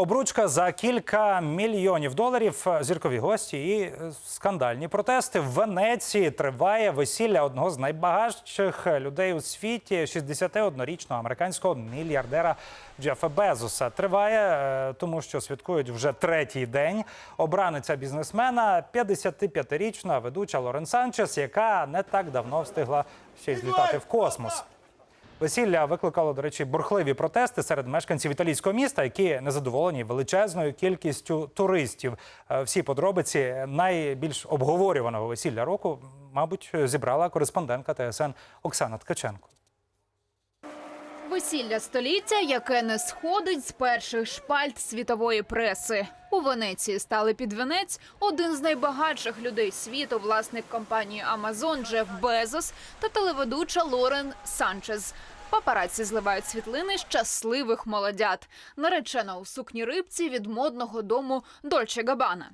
Обручка за кілька мільйонів доларів, зіркові гості і скандальні протести. В Венеції триває весілля одного з найбагатших людей у світі 61-річного американського мільярдера Джефа Безоса. Триває, е, тому що святкують вже третій день. Обраниця бізнесмена 55-річна ведуча Лорен Санчес, яка не так давно встигла ще й злітати в космос. Весілля викликало, до речі, бурхливі протести серед мешканців італійського міста, які незадоволені величезною кількістю туристів. Е, Всі подробиці найбільш обговорюваного весілля року, мабуть, зібрала кореспондентка ТСН Оксана Ткаченко. Весілля століття, яке не сходить з перших шпальт світової преси. У Венеції стали під венець один з найбагатших людей світу, власник компанії Amazon Джеф Безос та телеведуча Лорен Санчез. Папараці зливають світлини щасливих молодят. Наречена у сукні рибці від модного дому Дольче Габана.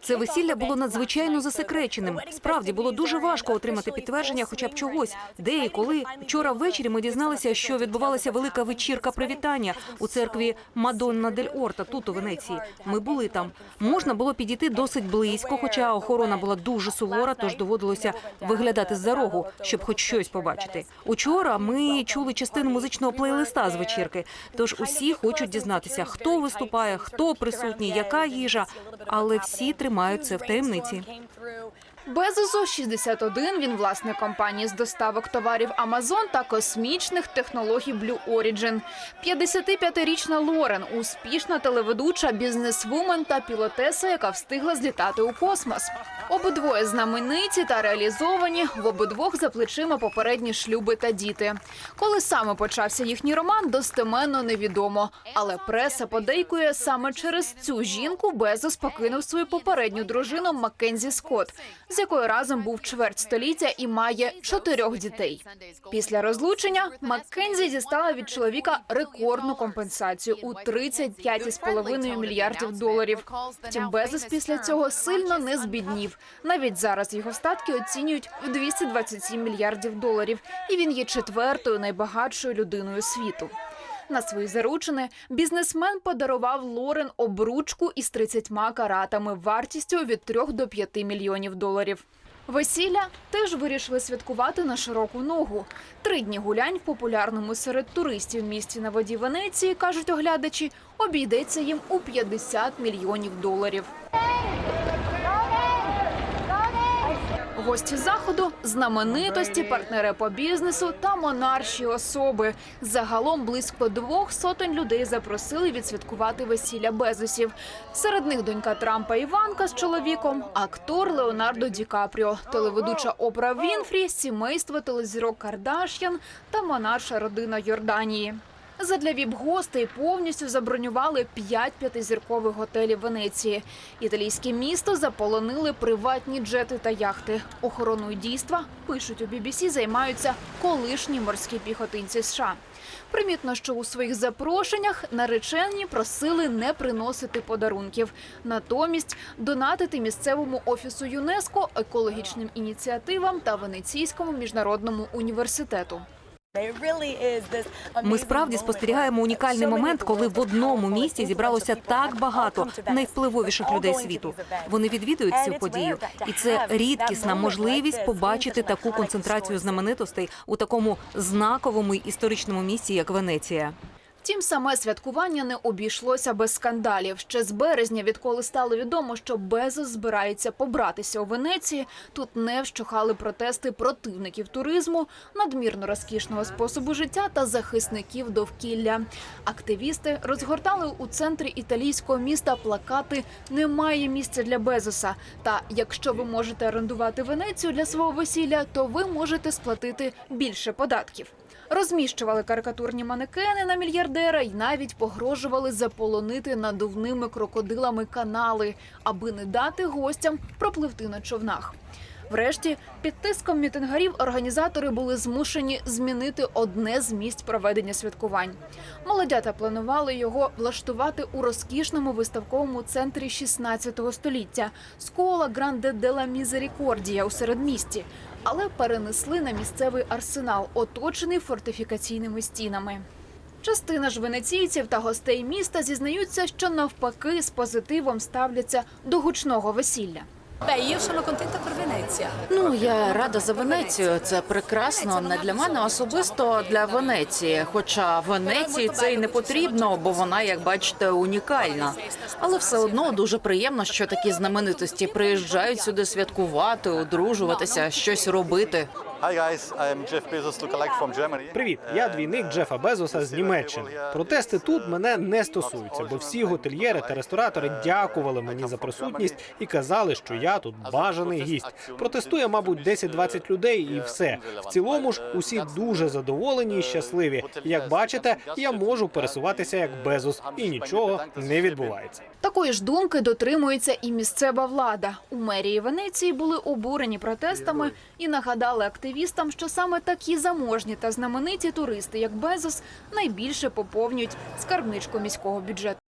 Це весілля було надзвичайно засекреченим. Справді було дуже важко отримати підтвердження, хоча б чогось. Де і коли вчора ввечері ми дізналися, що відбувалася велика вечірка привітання у церкві Мадонна дель Орта тут у Венеції. Ми були там. Можна було підійти досить близько, хоча охорона була дуже сувора, тож доводилося виглядати з-за рогу, щоб хоч щось побачити. Учора ми чули частину музичного плейлиста з вечірки. Тож усі хочуть дізнатися, хто виступає, хто присутній, яка їжа. Але всі тримають це в таємниці. Безосу 61, він власник компанії з доставок товарів Amazon та космічних технологій Blue Origin. 55-річна Лорен – успішна телеведуча, бізнесвумен та пілотеса, яка встигла злітати у космос. Обидвоє знамениті та реалізовані, в обидвох за плечима попередні шлюби та діти. Коли саме почався їхній роман, достеменно невідомо. Але преса подейкує саме через цю жінку Безос покинув свою попередню дружину Маккензі Скотт, з якою разом був чверть століття і має чотирьох дітей. Після розлучення Маккензі дістала від чоловіка рекордну компенсацію у 35,5 мільярдів доларів. Втім, Безос після цього сильно не збіднів. Навіть зараз його статки оцінюють в 227 мільярдів доларів, і він є четвертою найбагатшою людиною світу. На свої заручини бізнесмен подарував Лорен обручку із 30 каратами вартістю від 3 до 5 мільйонів доларів. Весілля теж вирішили святкувати на широку ногу. Три дні гулянь в популярному серед туристів місті на воді Венеції, кажуть оглядачі, обійдеться їм у 50 мільйонів доларів. Гості заходу знаменитості, партнери по бізнесу та монарші особи. Загалом близько двох сотень людей запросили відсвяткувати весілля Безосів. Серед них донька Трампа Іванка з чоловіком, актор Леонардо Ді Капріо, телеведуча Опра Вінфрі, сімейство телезірок Кардаш'ян та монарша родина Йорданії. Задля віп-гостей повністю забронювали п'ять п'ятизіркових готелів Венеції. Італійське місто заполонили приватні джети та яхти. Охороною дійства, пишуть у BBC, займаються колишні морські піхотинці США. Примітно, що у своїх запрошеннях наречені просили не приносити подарунків, натомість донатити місцевому офісу ЮНЕСКО, екологічним ініціативам та Венеційському міжнародному університету. Ми справді спостерігаємо унікальний момент, коли в одному місті зібралося так багато найвпливовіших людей світу. Вони відвідують цю подію, і це рідкісна можливість побачити таку концентрацію знаменитостей у такому знаковому історичному місці, як Венеція. Втім, саме святкування не обійшлося без скандалів. Ще з березня, відколи стало відомо, що Безос збирається побратися у Венеції, тут не вщухали протести противників туризму, надмірно розкішного способу життя та захисників довкілля. Активісти розгортали у центрі італійського міста плакати Немає місця для Безоса. Та якщо ви можете орендувати Венецію для свого весілля, то ви можете сплатити більше податків. Розміщували карикатурні манекени на мільярдера і навіть погрожували заполонити надувними крокодилами канали, аби не дати гостям пропливти на човнах. Врешті, під тиском мітингарів організатори були змушені змінити одне з місць проведення святкувань. Молодята планували його влаштувати у розкішному виставковому центрі 16 століття Скола Гранде Дела Мізерікордія у середмісті, але перенесли на місцевий арсенал, оточений фортифікаційними стінами. Частина ж венеційців та гостей міста зізнаються, що навпаки з позитивом ставляться до гучного весілля. Ну, я рада за Венецію. Це прекрасно не для мене особисто, для Венеції. Хоча Венеції це й не потрібно, бо вона, як бачите, унікальна. Але все одно дуже приємно, що такі знаменитості приїжджають сюди святкувати, одружуватися, щось робити. Hi guys, I'm Jeff Bezos, lookalike from Germany. Привіт, я двійник Джефа Безоса з Німеччини. Протести тут мене не стосуються, бо всі готельєри та ресторатори дякували мені за присутність і казали, що я тут бажаний гість. Протестує, мабуть, 10-20 людей, і все. В цілому ж усі дуже задоволені і щасливі. Як бачите, я можу пересуватися як Безос, і нічого не відбувається. Такої ж думки дотримується і місцева влада. У мерії Венеції були обурені протестами і нагадали активістам, що саме такі заможні та знамениті туристи, як Безос, найбільше поповнюють скарбничку міського бюджету.